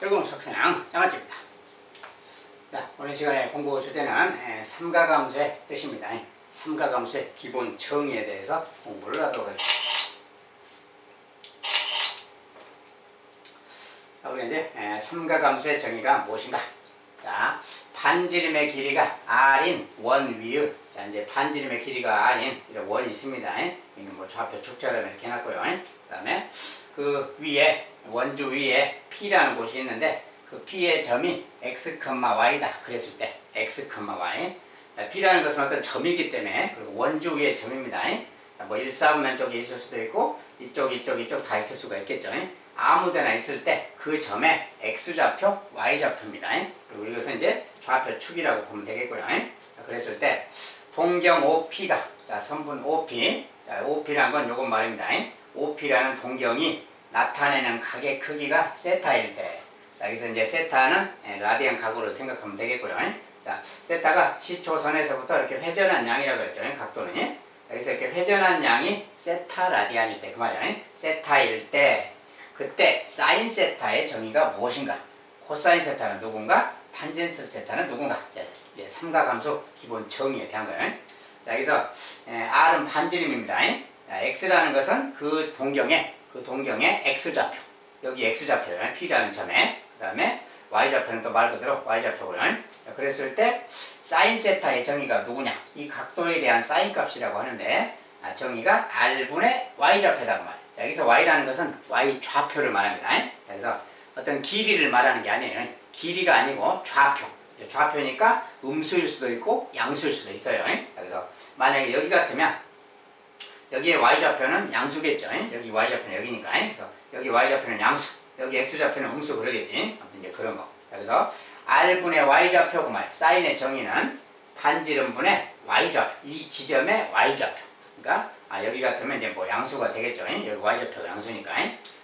결국 석선양 양아치입니다. 자, 오늘 시간에 공부 주제는 에, 삼가감수의 뜻입니다. 에, 삼가감수의 기본 정의에 대해서 공부를 하도록 하겠습니다. 자, 우리 이제 에, 삼가감수의 정의가 무엇인가? 자, 반지름의 길이가 r인 원 위의 자, 이제 반지름의 길이가 r인 이런 원이 있습니다. 에. 이는 뭐 좌표 축처럼 이렇게 해놨고요. 그 다음에 그 위에 원주 위에 P라는 곳이 있는데 그 P의 점이 x, y다. 그랬을 때 x, y. 자, P라는 것은 어떤 점이기 때문에 그리고 원주 위에 점입니다. 자, 뭐 일사분면 쪽에 있을 수도 있고 이쪽, 이쪽, 이쪽 다 있을 수가 있겠죠. 아무데나 있을 때 그 점의 x 좌표, y 좌표입니다. 그리고 이것은 이제 좌표 축이라고 보면 되겠고요. 자, 그랬을 때 동경 OP가 자 선분 OP 자 OP라는 건 요건 말입니다. OP라는 동경이 나타내는 각의 크기가 세타일 때 자, 여기서 이제 세타는 예, 라디안 각으로 생각하면 되겠고요. 자, 세타가 시초선에서부터 이렇게 회전한 양이라고 했죠. 각도는. 예? 여기서 이렇게 회전한 양이 세타 라디안일 때 그 말이야. 세타일 때 그때 사인 세타의 정의가 무엇인가? 코사인 세타는 누군가? 탄젠트 세타는 누군가? 자, 이제 삼가감수 기본 정의에 대한 거예요. 자, 여기서 에, R은 반지름입니다. 자, X라는 것은 그 동경의 그 동경의 X 좌표. 여기 X 좌표예요. P라는 점에. 그 다음에 Y 좌표는 또 말 그대로 Y 좌표고요. 자, 그랬을 때 사인 세타의 정의가 누구냐? 이 각도에 대한 사인 값이라고 하는데 아, 정의가 R분의 Y 좌표다 그 말. 자, 여기서 Y라는 것은 Y 좌표를 말합니다. 자, 그래서 어떤 길이를 말하는 게 아니에요. 길이가 아니고 좌표. 좌표니까 음수일 수도 있고 양수일 수도 있어요. 자, 그래서 만약에 여기 같으면 여기에 y좌표는 양수겠죠. 여기 y좌표는 여기니까. 그래서 여기 y좌표는 양수, 여기 x좌표는 음수 그러겠지. 아무튼 이제 그런 거. 자, 그래서 r분의 y좌표 그 말, 사인의 정의는 반지름분의 y좌표, 이 지점의 y좌표. 그러니까 아, 여기 같으면 이제 뭐 양수가 되겠죠. 여기 y좌표가 양수니까.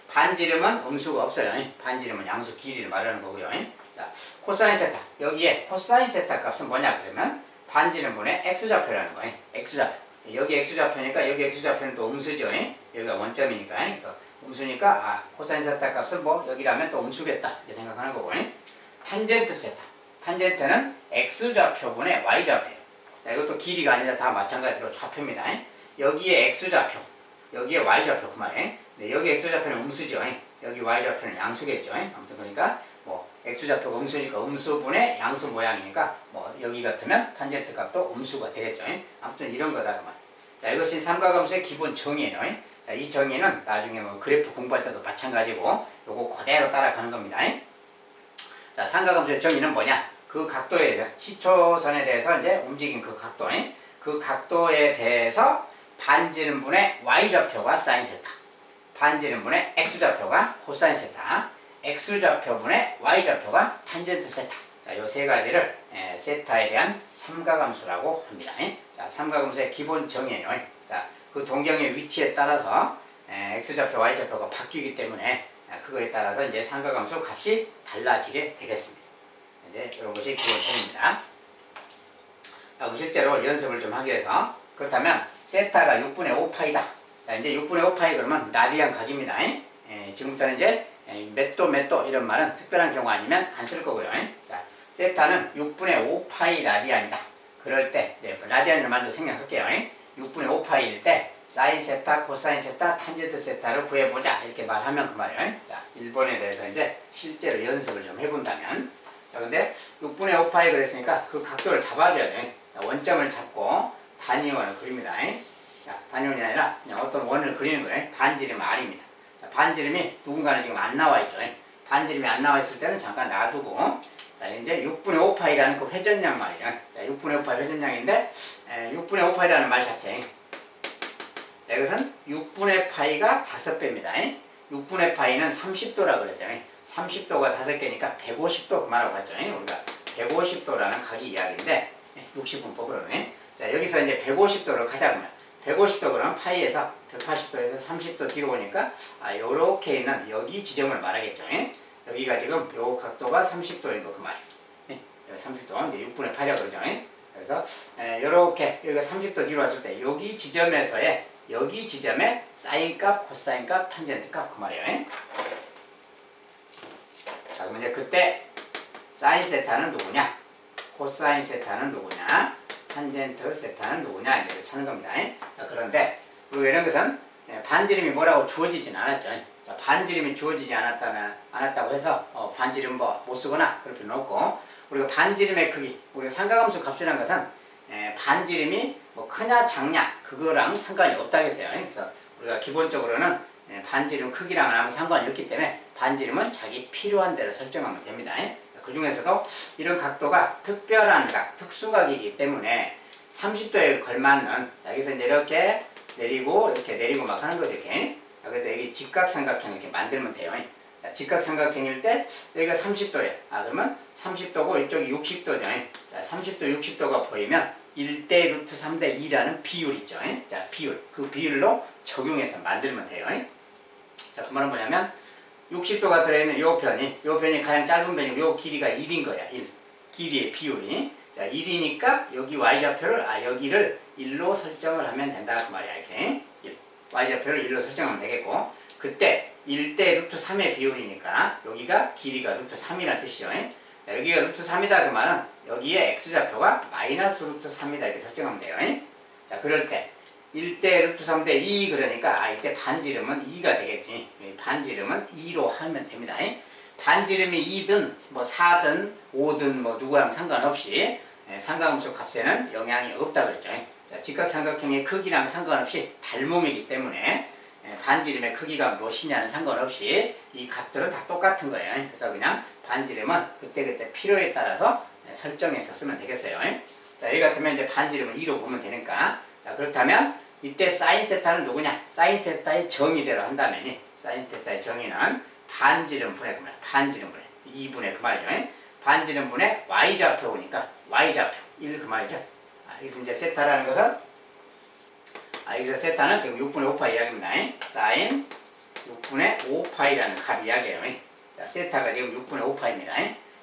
반지름은 음수가 없어요. 반지름은 양수 길이를 말하는 거고요. 자, 코사인 세타. 여기에 코사인 세타 값은 뭐냐 그러면 반지름분의 x좌표라는 거예요. x좌표. 여기 x좌표니까 여기 x좌표는 또 음수죠. 여기가 원점이니까. 그래서 음수니까 아, 코사인 세타 값은 뭐 여기라면 또 음수겠다. 이렇게 생각하는 거고. 탄젠트 세타. 탄젠트는 x좌표분의 y좌표예요. 자, 이것도 길이가 아니라 다 마찬가지로 좌표입니다. 여기에 x좌표, 여기에 y좌표 그 말이에요. 네, 여기 x좌표는 음수죠. 여기 y좌표는 양수겠죠. 아무튼 그러니까 뭐 x좌표가 음수니까 음수분의 양수 모양이니까 뭐 여기 같으면 탄젠트 값도 음수가 되겠죠. 아무튼 이런 거다 그 말. 자, 이것이 삼가감수의 기본 정의예요. 자, 이 정의는 나중에 뭐 그래프 공부할 때도 마찬가지고 요거 그대로 따라가는 겁니다. 자, 삼가감수의 정의는 뭐냐? 그 각도에 시초선에 대해서 이제 움직인 그 각도, 그 각도에 대해서 반지름분의 y좌표가 사인 세타, 반지름분의 x좌표가 코사인 세타, x좌표분의 y좌표가 탄젠트 세타. 자, 요 세 가지를 에, 세타에 대한 삼가감수라고 합니다. 에? 자, 삼가감수의 기본 정의예요. 에? 자, 그 동경의 위치에 따라서 에, x좌표, y좌표가 바뀌기 때문에 아, 그거에 따라서 이제 삼가감수 값이 달라지게 되겠습니다. 이제 이런 것이 기본 정의입니다. 자, 그럼 실제로 연습을 좀 하기 위해서 그렇다면 세타가 6분의 5파이다. 자, 이제 6분의 5파이 그러면 라디안 각입니다. 에? 에, 지금부터는 이제 몇도 몇도 이런 말은 특별한 경우 아니면 안 쓸 거고요. 자, 세타는 6분의 5파이 라디안이다. 그럴 때 네, 라디안이라는 말도 생략할게요. 6분의 5파이일 때 사인 세타, 코사인 세타, 탄젠트 세타를 구해보자 이렇게 말하면 그 말이에요. 자, 1번에 대해서 이제 실제로 연습을 좀 해본다면 자, 근데 6분의 5파이 그랬으니까 그 각도를 잡아줘야 돼. 자, 원점을 잡고 단위원을 그립니다. 자, 단위원이 아니라 그냥 어떤 원을 그리는 거예요. 반지름 R입니다. 자, 반지름이 누군가는 지금 안 나와 있죠. 반지름이 안 나와 있을 때는 잠깐 놔두고 자, 이제 6분의 5파이라는 그 회전량 말이죠. 자, 6분의 5파이 회전량인데 에, 6분의 5파이라는 말 자체 이것은 6분의 파이가 5배입니다. 6분의 파이는 30도라 그랬어요. 30도가 5개니까 150도 그 말하고 갔죠. 우리가 150도라는 각이 이야기인데 60분법으로 자, 여기서 이제 150도를 가자 그러면 150도 그러면 파이에서 180도에서 30도 뒤로 오니까 아, 요렇게 있는 여기 지점을 말하겠죠. 여기가 지금 요 각도가 30도인 거 그 말이에요. 예? 30도, 이제 6분의 8이라고 그러죠. 그래서 에, 요렇게 여기가 30도 뒤로 왔을 때 여기 지점에서의 여기 지점의 사인 값, 코사인 값, 탄젠트 값 그 말이에요. 자, 그러면 그러면 이제 그때 사인 세타는 누구냐? 코사인 세타는 누구냐? 탄젠트 세타는 누구냐? 이렇게 찾는 겁니다. 자, 그런데 이런 것은 예, 반지름이 뭐라고 주어지진 않았죠. 자, 반지름이 주어지지 않았다면 않았다고 해서 어, 반지름 뭐 못 쓰거나 그럴 필요는 없고 우리가 반지름의 크기 우리가 삼각함수 값이라는 것은 예, 반지름이 뭐 크냐 작냐 그거랑 상관이 없다겠어요. 그래서 우리가 기본적으로는 예, 반지름 크기랑은 아무 상관이 없기 때문에 반지름은 자기 필요한 대로 설정하면 됩니다. 그 중에서도 이런 각도가 특별한 각, 특수각이기 때문에 30도에 걸맞는 자, 여기서 이제 이렇게 내리고 이렇게 내리고 막 하는 거죠 이렇게. 자, 그래서 여기 직각삼각형 이렇게 만들면 돼요. 자, 직각삼각형일 때 여기가 30도예요 아 그러면 30도고 이쪽이 60도죠. 자 30도 60도가 보이면 1대 루트 3대 2라는 비율 있죠. 자 비율. 그 비율로 적용해서 만들면 돼요. 자 그 말은 뭐냐면 60도가 들어있는 요 편이 요 편이 가장 짧은 편이고 요 길이가 1인 거야 1 길이의 비율이. 자 1이니까 여기 y좌표를 아 여기를 1로 설정을 하면 된다 그 말이야 이렇게. 1. y좌표를 1로 설정하면 되겠고. 그때 1대 루트 3의 비율이니까 여기가 길이가 루트 3이라는 뜻이죠. 자, 여기가 루트 3이다 그 말은 여기에 x좌표가 마이너스 루트 3이다 이렇게 설정하면 돼요. 자 그럴 때 1대 루트 3대 2 그러니까 아 이때 반지름은 2가 되겠지. 반지름은 2로 하면 됩니다. 반지름이 2든 뭐 4든 5든 뭐 누구랑 상관없이 예, 삼각함수 값에는 영향이 없다 그랬죠. 자, 직각삼각형의 크기랑 상관없이 닮음이기 때문에 예, 반지름의 크기가 무엇이냐는 상관없이 이 값들은 다 똑같은 거예요. 그래서 그냥 반지름은 그때그때 필요에 따라서 예, 설정해서 쓰면 되겠어요. 자 여기 같으면 이제 반지름은 2로 보면 되니까. 자 그렇다면 이때 사인 세타는 누구냐? 사인 테타의 정의대로 한다면 사인 테타의 정의는 반지름 분의 그말 반지름 분의 2분의 그 말이죠. 반지름 분의 y좌표니까 y좌표 1 그 말이죠. 아, 여기서 이제 세타라는 것은 아, 여기서 세타는 지금 6분의 5파 이야기입니다. 사인 6분의 5파이라는 값 이야기예요. 자, 세타가 지금 6분의 5파입니다.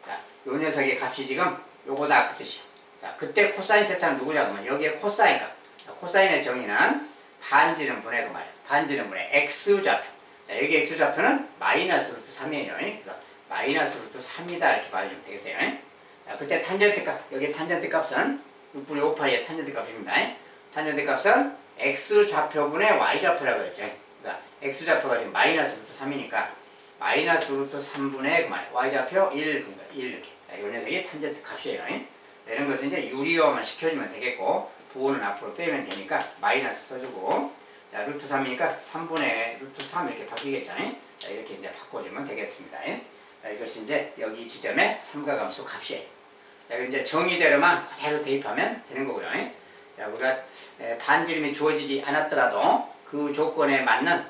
자, 요 녀석의 값이 지금 요거다 그 뜻이요. 자, 그때 코사인 세타는 누구냐 그러면 여기에 코사인 값. 코사인의 정의는 반지름 분의 그 말이에요. 반지름 분의 x좌표. 자, 여기 x좌표는 마이너스 루트 3이에요. 그래서 마이너스 루트 3이다 이렇게 말해주면 되겠어요. 자, 그때 탄젠트 값, 여기 탄젠트 값은 6분의 5파이의 탄젠트 값입니다. 탄젠트 값은 x좌표분의 y좌표라고 그랬죠. 그러니까 x좌표가 지금 마이너스 루트 3이니까 마이너스 루트 3분의 그 말, y좌표 1, 그러니까 1 이렇게. 자, 이 녀석이 탄젠트 값이에요. 자, 이런 것은 이제 유리화만 시켜주면 되겠고 부호는 앞으로 빼면 되니까 마이너스 써주고 자, 루트 3이니까 3분의 루트 3 이렇게 바뀌겠죠. 자, 이렇게 이제 바꿔주면 되겠습니다. 자, 이것이 이제 여기 지점의 삼각함수 값이에요. 자, 이제 정의대로만 그대로 대입하면 되는 거고요. 자, 우리가 반지름이 주어지지 않았더라도 그 조건에 맞는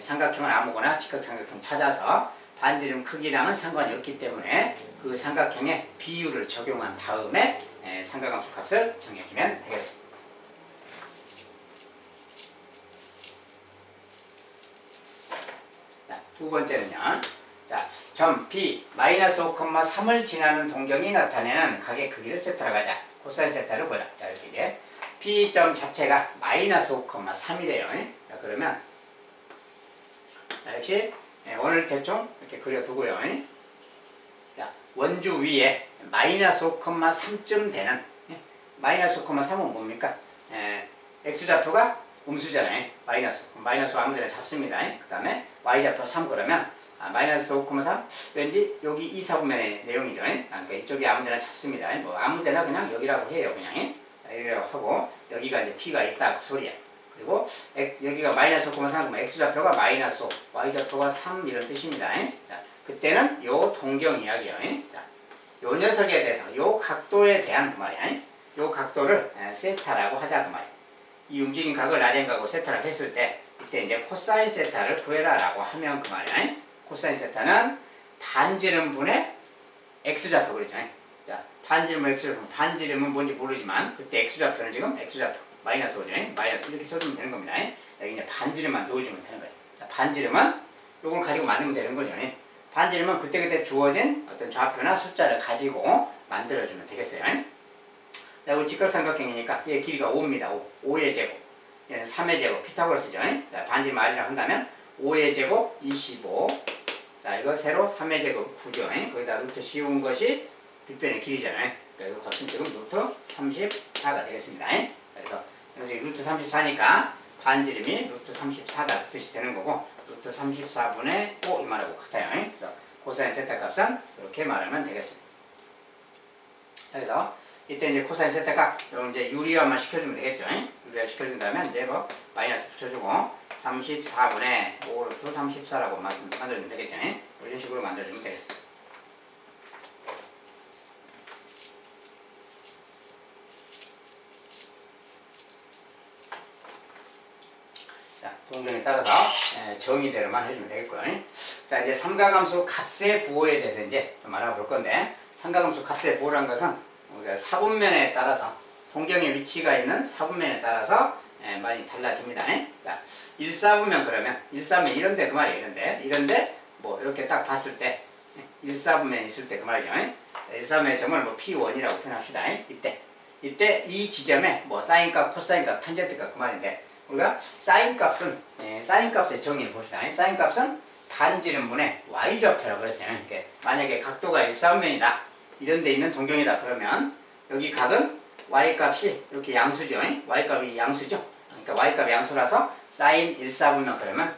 삼각형을 아무거나 직각삼각형 찾아서 반지름 크기랑은 상관이 없기 때문에 그 삼각형의 비율을 적용한 다음에 삼각함수 값을 정해주면 되겠습니다. 자, 두 번째는요. 자, 점 B 마이너스 5,3을 지나는 동경이 나타내는 각의 크기를 세타라고 하자. 코사인 세타를 보자. 자, 이렇게 이제 B점 자체가 마이너스 5,3이래요. 자, 그러면 자, 역시 오늘 대충 이렇게 그려두고요. 자, 원주 위에 마이너스 5,3쯤 되는 마이너스 5,3은 뭡니까? 에, x좌표가 음수잖아요. 마이너스 마이너스 아무데나 잡습니다. 그 다음에 y좌표 3 그러면 아, 마이너스 5,3 왠지 여기 2, 4분면의 내용이죠. 아, 그러니까 이쪽이 아무데나 잡습니다. 뭐 아무데나 그냥 여기라고 해요. 그냥 여기라고 하고 여기가 이제 p가 있다 그 소리야. 그리고 여기가 마이너스 5,3 그러면 x좌표가 마이너스 5, y좌표가 3 이런 뜻입니다. 자, 그때는 요 동경 이야기요. 자, 요 녀석에 대해서 요 각도에 대한 그 말이야. 요 각도를 세타라고 하자 그 말이야. 이 움직인 각을 라디안각으로 세타라고 했을 때 이때 이제 코사인 세타를 구해라라고 하면 그 말이야. 코사인 세타는 반지름 분의 x좌표 그랬죠. 자, 반지름은 x좌표, 반지름은 뭔지 모르지만 그때 x좌표는 지금 x좌표 마이너스 5죠. 마이너스 이렇게 써주면 되는 겁니다. 이제 반지름만 넣어주면 되는 거예요. 자, 반지름은 요걸 가지고 만들면 되는 거죠. 반지름은 그때그때 주어진 어떤 좌표나 숫자를 가지고 만들어주면 되겠어요. 자, 우리 직각삼각형이니까 얘 길이가 5입니다. 5. 5의 제곱. 얘는 3의 제곱. 피타고라스죠. 자, 반지름 R이라고 한다면 5의 제곱 25. 자, 이거 세로 3의 제곱 9죠. 거기다 루트 씌운 것이 빗변의 길이잖아요. 그러니까 이거 겉은 지금 루트 34가 되겠습니다. 그래서 여기서 루트 34니까 반지름이 루트 34다 그 뜻이 되는 거고 루트 34분의 5이 말하고 같아요. 그래서 코사인 세타 값은 이렇게 말하면 되겠습니다. 그래서 이때 이제 코사인 세타가 이런 이제 유리화만 시켜주면 되겠죠. 유리화 시켜준 다음에 이제 뭐 마이너스 붙여주고 34분의 5 루트 34라고 만들어주면 되겠죠. 이런 식으로 만들어주면 되겠습니다. 자, 동경에 따라서 에, 정의대로만 해주면 되겠고요. 자, 이제 삼가함수 값의 부호에 대해서 이제 좀 알아볼 건데, 삼가함수 값의 부호란 것은 우리가 사분면에 따라서 동경의 위치가 있는 사분면에 따라서 에, 많이 달라집니다. 자, 1사분면 그러면 1사분면 이런데 그 말이에요. 이런데 이런데 뭐 이렇게 딱 봤을 때 1사분면 있을 때 그 말이죠. 1사분면의 점을 뭐 P1이라고 표현합시다. 이때 이때 이 지점에 뭐 사인값, 코사인값, 탄젠트값 그 말인데 우리가 사인 값은 예, 사인 값의 정의를 봅시다. 사인 값은 반지름분의 y 좌표라고 그랬어요. 이렇게 만약에 각도가 일사분면이다. 이런 데 있는 동경이다. 그러면 여기 각은 y 값이 이렇게 양수죠. y 값이 양수죠. 그러니까 y 값이 양수라서 사인 일사분면 그러면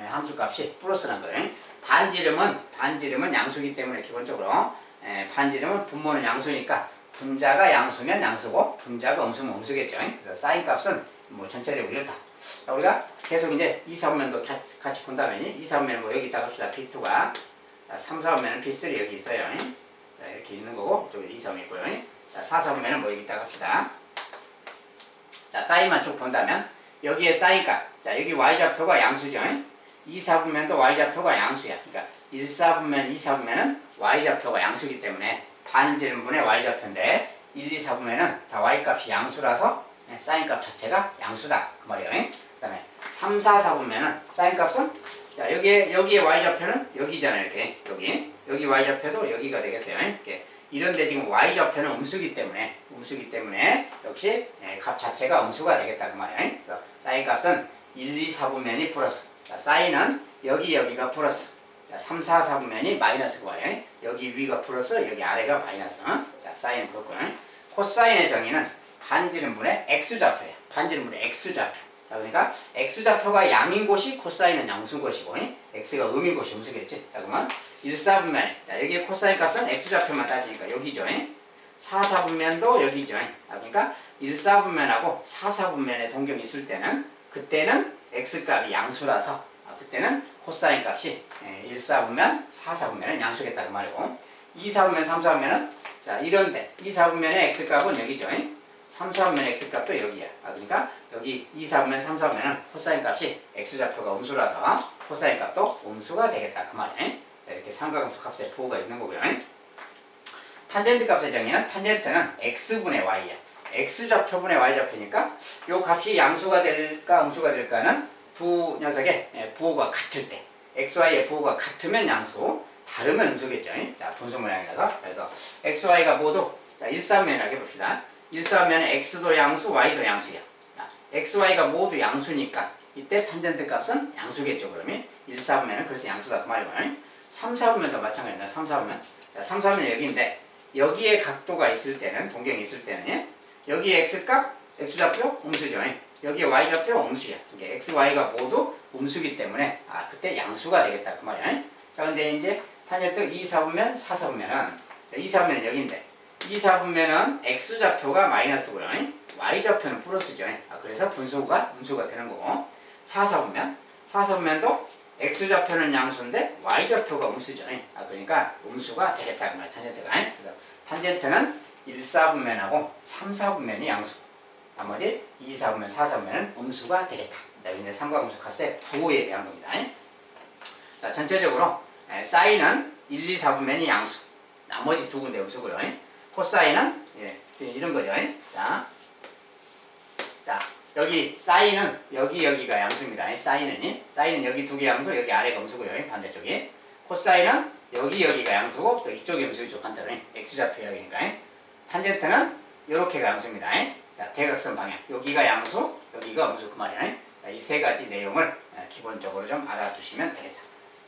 예, 함수 값이 플러스란 거예요. 반지름은 반지름은 양수기 때문에 기본적으로 예, 반지름은 분모는 양수니까 분자가 양수면 양수고 분자가 음수면 음수겠죠. 그래서 사인 값은 뭐 전체적으로 이렇다. 자, 우리가 계속 이제 2, 4분면도 같이 본다면 2, 4분면은 뭐 여기 있다 합시다. P2가 자, 3, 4분면은 P3 여기 있어요. 자, 이렇게 있는 거고 이쪽에 2, 3 있고요. 자, 4, 4분면은 뭐 여기 있다 합시다. 자, 사인만 쭉 본다면 여기에 사인값. 자, 여기 y좌표가 양수죠. 2, 4분면도 y좌표가 양수야. 그러니까 1, 4분면, 2, 4분면은 y좌표가 양수기 때문에 반지름분의 y좌표인데 1, 2, 4분면은 다 y값이 양수라서 네, 사인값 자체가 양수다 그 말이에요. 그 다음에 3, 4, 4 보면은 사인값은 자 여기에 여기에 y-좌표는 여기잖아요 이렇게 여기 여기 y-좌표도 여기가 되겠어요. 이렇게 이런데 지금 y-좌표는 음수기 때문에 음수기 때문에 역시 네, 값 자체가 음수가 되겠다 그 말이에요. 그래서 사인값은 1, 2, 4 분면이 플러스 자 사인은 여기 여기가 플러스 자 3, 4, 4 분면이 마이너스 그 말이에요. 여기 위가 플러스 여기 아래가 마이너스 어? 자 사인은 그렇고요. 코사인의 정의는 반지름분의 x좌표예요. 반지름분의 x좌표. 자, 그러니까 x좌표가 양인 곳이 코사인은 양수인 것이고 x가 음인 곳이 음수겠지. 자, 그러면 1, 4분면에 자, 여기 코사인 값은 x좌표만 따지니까 여기죠. 4, 4분면도 여기죠. 자, 그러니까 1, 4분면하고 4, 4분면에 동경이 있을 때는 그때는 x값이 양수라서 아, 그때는 코사인 값이 1, 4분면, 4, 4분면은 양수겠다 그 말이고 2, 4분면, 3, 4분면은 자, 이런데 2, 4분면의 x값은 여기죠. 3, 4분면 x값도 여기야. 아, 그러니까 여기 2, 4분면, 3, 4분면은 코사인 값이 x좌표가 음수라서 코사인 값도 음수가 되겠다. 그 말이에요. 자, 이렇게 삼각함수 값에 부호가 있는 거고요. 탄젠트 값의 정의는 탄젠트는 x분의 y야. x좌표분의 y좌표니까 이 값이 양수가 될까 음수가 될까는 두 녀석의 예, 부호가 같을 때 xy의 부호가 같으면 양수 다르면 음수겠죠. 자 분수 모양이라서 그래서 xy가 모두 자 1사면이라고 해봅시다. 1사면은 x도 양수 y도 양수야. 자, xy가 모두 양수니까 이때 탄젠트 값은 양수겠죠. 그러면 1, 4분면은 그래서 양수다 그 말이고 3, 4분면도 마찬가지입니다. 3, 4분면 자 3, 4분면 여기인데 여기에 각도가 있을 때는 동경이 있을 때는 예? 여기 x값 x좌표 음수죠. 여기에 y좌표 음수야. 이게 x, y가 모두 음수기 때문에 아 그때 양수가 되겠다 그 말이야. 자 근데 이제 탄젠트 2, 4분면, 4, 4분면은 2, 4분면은 여기인데 2, 4분면은 x좌표가 마이너스고요. y좌표는 플러스죠. 아, 그래서 분수가 음수가 되는 거고 4, 4분면 4, 4분면도 x좌표는 양수인데 y좌표가 음수죠. 아, 그러니까 음수가 되겠다 그 말이야. 탄젠트가. 그래서 탄젠트는 1, 4분면하고 3, 4분면이 양수. 나머지 2, 4분면, 4, 4분면은 음수가 되겠다. 자, 이제 삼각음수 값의 부호에 대한 겁니다. 자, 전체적으로 에, 사인은 1, 2, 4분면이 양수. 나머지 두 군데 음수고요. 코사인은 예, 이런 거죠. 자, 자 여기 사인은 여기 여기가 양수입니다. 사인은 사인은 여기 두 개 양수, 여기 아래가 음수고요. 반대쪽이 코사인은 여기 여기가 양수고 또 이쪽이 음수죠. 반대로 x좌표 여기니까 탄젠트는 이렇게가 양수입니다. 자, 대각선 방향 여기가 양수, 여기가 음수 그 말이야. 이세 가지 내용을 기본적으로 좀 알아두시면 되겠다.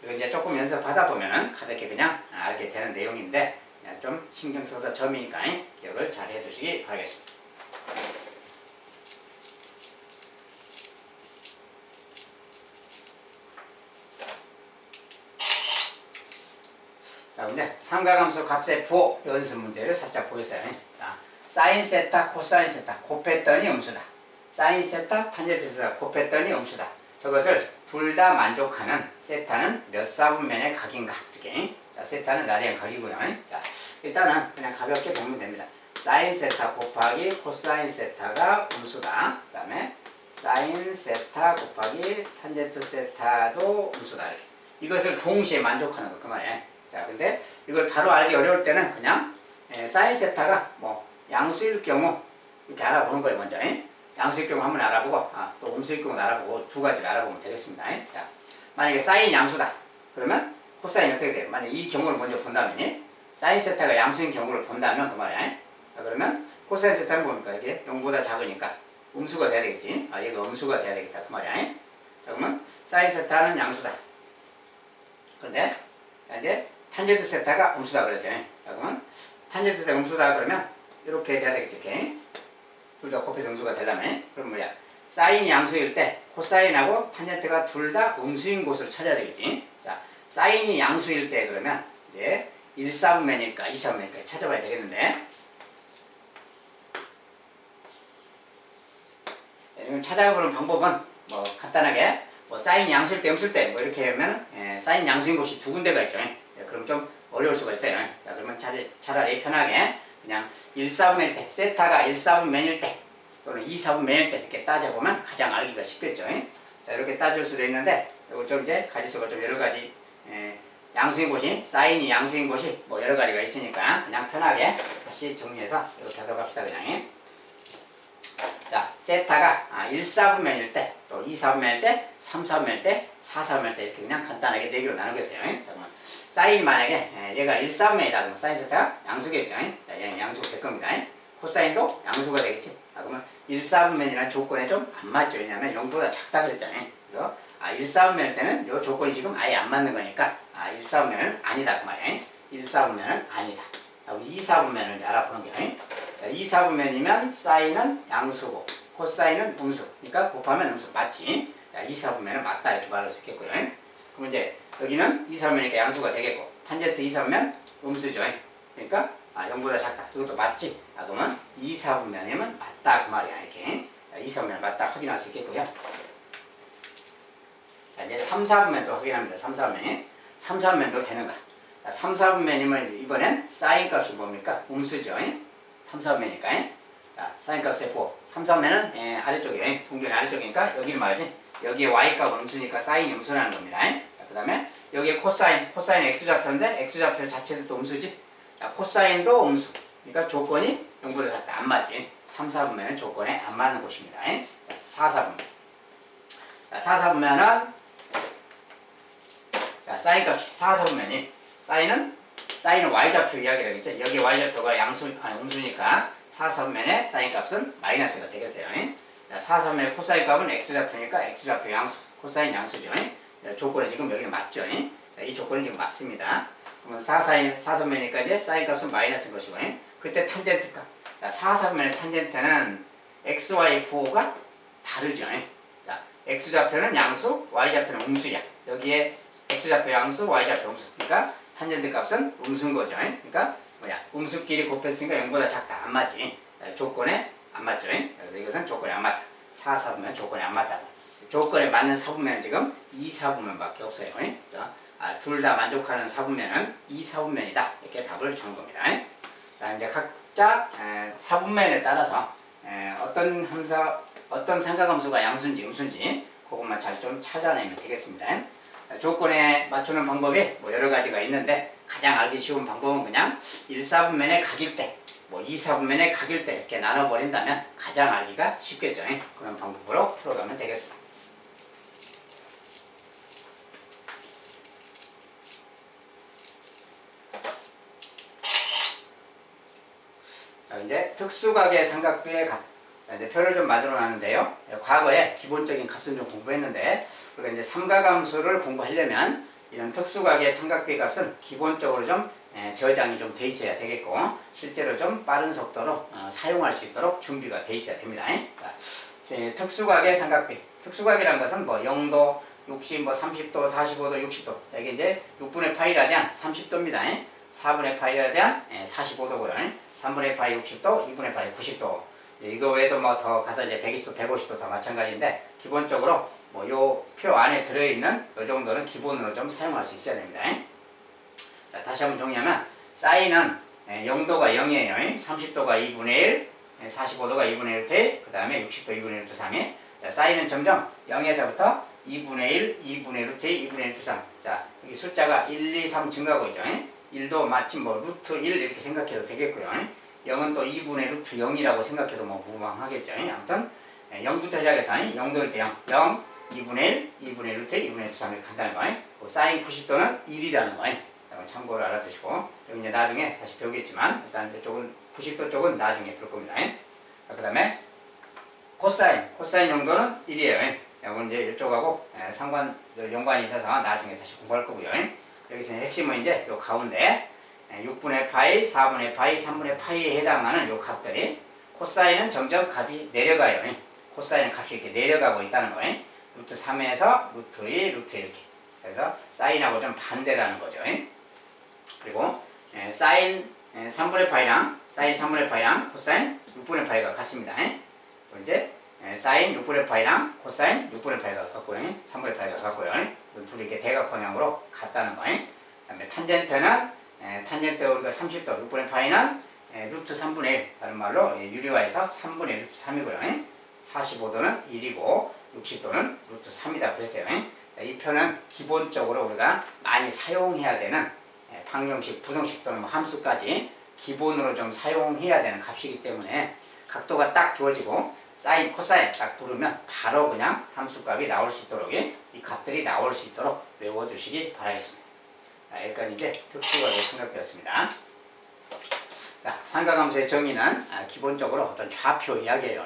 이거 이제 조금 연습하다 보면은 가볍게 그냥 알게 되는 내용인데 좀 신경 써서 점이니까 기억을 잘 해두시기 바라겠습니다. 자, 근데 삼각함수 값의 부호 연습 문제를 살짝 보겠어요. 자, 사인 세타, 코사인 세타 곱했더니 음수다. 사인 세타, 탄젠트 세타 곱했더니 음수다. 저것을 둘 다 만족하는 세타는 몇 사분면의 각인가? 이렇게. 자, 세타는 라디안 각이고요. 자, 일단은 그냥 가볍게 보면 됩니다. 사인 세타 곱하기 코사인 세타가 음수다. 그 다음에 사인 세타 곱하기 탄젠트 세타도 음수다. 이렇게. 이것을 동시에 만족하는 거, 그 말이에요. 자, 근데 이걸 바로 알기 어려울 때는 그냥 에, 사인 세타가 뭐 양수일 경우 이렇게 알아보는 거예요, 먼저. 에? 양수일 경우 한번 알아보고, 아, 또 음수일 경우 알아보고 두 가지를 알아보면 되겠습니다. 에? 자, 만약에 사인 양수다. 그러면 코사인 어떻게 돼요? 만약에 이 경우를 먼저 본다면, 에? 사인 세타가 양수인 경우를 본다면 그 말이야. 에? 자, 그러면 코사인 세타는 뭡니까? 이게 0보다 작으니까 음수가 돼야 되겠지. 아, 얘가 음수가 돼야 되겠다. 그 말이야. 에? 자, 그러면 사인 세타는 양수다. 그런데 자, 이제 탄젠트 세타가 음수다 그랬어요. 자, 그러면 탄젠트 세타 음수다 그러면 이렇게 돼야 되겠지. 이렇게. 둘 다 곱해서 음수가 되려면 그럼 뭐야? 사인이 양수일 때 코사인하고 탄젠트가 둘 다 음수인 곳을 찾아야 되겠지. 자, 사인이 양수일 때 그러면 이제 1, 4분면일까 2, 4분면일까 찾아봐야 되겠는데 찾아보는 방법은 뭐 간단하게 뭐 사인 양수일 때 음수일 때 뭐 이렇게 하면 예, 사인 양수인 곳이 두 군데가 있죠. 예, 그럼 좀 어려울 수가 있어요. 자, 그러면 차라리, 차라리 편하게 그냥 1, 4분면일 때 세타가 1, 4분면일 때 또는 2, 4분면일 때 이렇게 따져보면 가장 알기가 쉽겠죠. 예? 자 이렇게 따질 수도 있는데 이거 좀 이제 가지수가 좀 여러 가지 예, 양수인 곳이 사인이 양수인 곳이 뭐 여러 가지가 있으니까 그냥 편하게 다시 정리해서 이렇게 하도록 합시다 그냥. 예? 자, 세타가 아, 1, 4분면일 때, 또 2, 4분면일 때, 3, 4분면일 때, 4, 4분면일 때 이렇게 그냥 간단하게 네 개로 나누겠어요. 자, 그러면 사인이 만약에 예, 얘가 1, 4분면이다 그러면 사인 세타가 양수겠죠. 자, 얘는 양수가 될 겁니다. 코사인도 양수가 되겠지. 자, 그러면 1, 4분면이라는 조건에 좀 안 맞죠. 왜냐하면 0보다 작다 그랬잖아요. 그래서 아, 1, 4분면일 때는 이 조건이 지금 아예 안 맞는 거니까 아, 1, 4분면은 아니다 그 말이에요. 1, 4분면은 아니다. 자, 우리 2, 4분면을 이제 알아보는 2, 4분면이면 사인은 양수고 코사인은 음수. 그러니까 곱하면 음수 맞지? 자, 2, 4분면은 맞다 이렇게 말할 수 있겠고요. 그럼 이제 여기는 2, 4분면이니까 양수가 되겠고 탄젠트 2, 4분면 음수죠. 그러니까 아, 0보다 작다. 이것도 맞지? 아, 그러면 2, 4분면이면 맞다 그 말이야 이렇게. 자, 2, 4분면 맞다 확인할 수 있겠고요. 자, 이제 3, 4분면도 확인합니다. 3, 4분면. 3, 4분면도 되는가? 자, 3, 4분면이면 이번엔 사인 값이 뭡니까? 음수죠. 3, 4분면이니까. 자, 사인 값의 부호. 3, 4분면은 예, 아래쪽에, 동경의 아래쪽이니까 여기를 말이지. 여기에 y 값은 음수니까 사인이 음수라는 겁니다. 자, 그 다음에 여기에 코사인, 코사인 x좌표인데 x좌표 자체도 또 음수지. 자, 코사인도 음수. 그러니까 조건이 0보다 작다. 안 맞지. 3, 4분면은 조건에 안 맞는 곳입니다. 자, 4, 4분면. 자, 4, 4분면은 자, 사인 값이 4, 4분면이 사인은 사인은 y좌표 이야기를 하겠죠. 여기 y좌표가 양수 아니 음수니까 4, 4분면의 사인 값은 마이너스가 되겠어요. 자, 4, 4분면의 코사인 값은 x좌표니까 x좌표 양수, 코사인 양수죠. 자, 조건이 지금 여기는 맞죠. 자, 이 조건은 지금 맞습니다. 그러면 4, 사인, 4, 3면이니까 이제 사인 값은 마이너스인 것이고 그때 탄젠트 값. 자, 4, 4분면의 탄젠트는 x, y 부호가 다르죠. 자, x좌표는 양수, y좌표는 음수야. 여기에 x좌표 양수, y좌표 음수. 그러니까 탄젠트 값은 음수인 거죠. 그러니까 뭐야? 음수끼리 곱했으니까 0보다 작다. 안 맞지. 자, 조건에 안 맞죠. 그래서 이것은 조건에 안 맞다. 4, 4분면 조건에 안 맞다. 조건에 맞는 4분면은 지금 2, 4분면밖에 없어요. 그래서 아, 둘 다 만족하는 4분면은 2, 4분면이다. 이렇게 답을 주는 겁니다. 자, 이제 각자 에, 4분면에 따라서 에, 어떤 함수, 어떤 삼각함수가 양수인지 음수인지 그것만 잘 좀 찾아내면 되겠습니다. 조건에 맞추는 방법이 뭐 여러 가지가 있는데 가장 알기 쉬운 방법은 그냥 1, 4분면의 각일 때, 뭐 2, 4분면의 각일 때 이렇게 나눠버린다면 가장 알기가 쉽겠죠. 그런 방법으로 풀어가면 되겠습니다. 자, 이제 특수각의 삼각비의 값. 자, 이제 표를 좀 만들어 놨는데요. 과거에 기본적인 값은 좀 공부했는데, 우리가 이제 삼각함수를 공부하려면 이런 특수각의 삼각비 값은 기본적으로 좀 에, 저장이 좀 돼 있어야 되겠고 실제로 좀 빠른 속도로 어, 사용할 수 있도록 준비가 돼 있어야 됩니다. 자, 예, 특수각의 삼각비. 특수각이라는 것은 뭐 0도, 60, 뭐 30도, 45도, 60도. 이게 이제 6분의 파이라 대한 30도입니다. 4분의 파이라 대한 45도고요. 3분의 파이 60도, 2분의 파이 90도. 예, 이거 외에도 뭐 더 가서 이제 120도, 150도 다 마찬가지인데 기본적으로 뭐 요 표 안에 들어있는 요 정도는 기본으로 좀 사용할 수 있어야 됩니다. 자, 다시 한번 정리하면 사인은 0도가 0이에요. 30도가 2분의 1, 45도가 2분의 1 대, 그 다음에 60도 2분의 1 2, 3이. 자, 사인은 점점 0에서부터 2분의 1, 2분의 1 루트 2, 2분의 1 2, 3. 자, 여기 숫자가 1, 2, 3 증가하고 있죠. 1도 마침 뭐 루트 1 이렇게 생각해도 되겠고요. 0은 또 2분의 루트 0이라고 생각해도 뭐 무방하겠죠. 아무튼 0부터 시작해서 0도일 때 0, 0, 2분의 1, 2분의 1 루트 2, 2분의 1 2, 3 이렇게 간다는 거예요. 그 사인 90도는 1이라는 거예요. 참고를 알아두시고 이제 나중에 다시 배우겠지만 일단 이쪽은 90도 쪽은 나중에 볼 겁니다. 그 다음에 코사인, 코사인 용도는 1이에요. 이건 이제 이쪽하고 에, 상관 연관이 있어서 나중에 다시 공부할 거고요. 여기서 핵심은 이제 요 가운데 6분의 파이, 4분의 파이, 3분의 파이에 해당하는 요 값들이 코사인은 점점 값이 내려가요. 코사인 값이 이렇게 내려가고 있다는 거예요. 루트 3에서 루트 2, 루트 이렇게. 그래서 사인하고 좀 반대라는 거죠. 그리고 에, 사인 에, 3분의 파이랑 사인 3분의 파이랑 코사인 6분의 파이가 같습니다. 그리고 이제 에, 사인 6분의 파이랑 코사인 6분의 파이가 같고요. 3분의 파이가 같고요. 둘이 이렇게 대각 방향으로 같다는 거예요. 그 다음에 탄젠트는 에, 탄젠트 우리가 30도 6분의 파이는 에, 루트 3분의 1 다른 말로 예, 유리화해서 3분의 루트 3이고요. 45도는 1이고 60도는 루트 3이다 그랬어요. 이 표는 기본적으로 우리가 많이 사용해야 되는 예, 방정식, 부등식 또는 뭐 함수까지 기본으로 좀 사용해야 되는 값이기 때문에 각도가 딱 주어지고 사인, 코사인 딱 부르면 바로 그냥 함수값이 나올 수 있도록 이 값들이 나올 수 있도록 외워두시기 바라겠습니다. 자, 여기까지 이제 특수각의 생각되었습니다. 자, 삼각함수의 정의는 아, 기본적으로 어떤 좌표 이야기예요.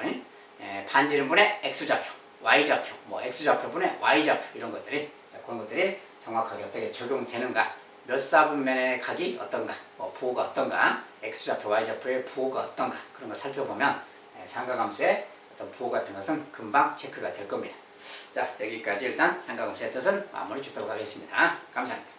에, 반지름분의 x좌표, y좌표, 뭐 x좌표분의 y좌표 이런 것들이 자, 그런 것들이 정확하게 어떻게 적용되는가 몇 사분면의 각이 어떤가 뭐 부호가 어떤가 x좌표, y좌표의 부호가 어떤가 그런 걸 살펴보면 에, 삼각함수의 어떤 부호 같은 것은 금방 체크가 될 겁니다. 자 여기까지 일단 삼각함수의 뜻은 마무리 짓도록 하겠습니다. 감사합니다.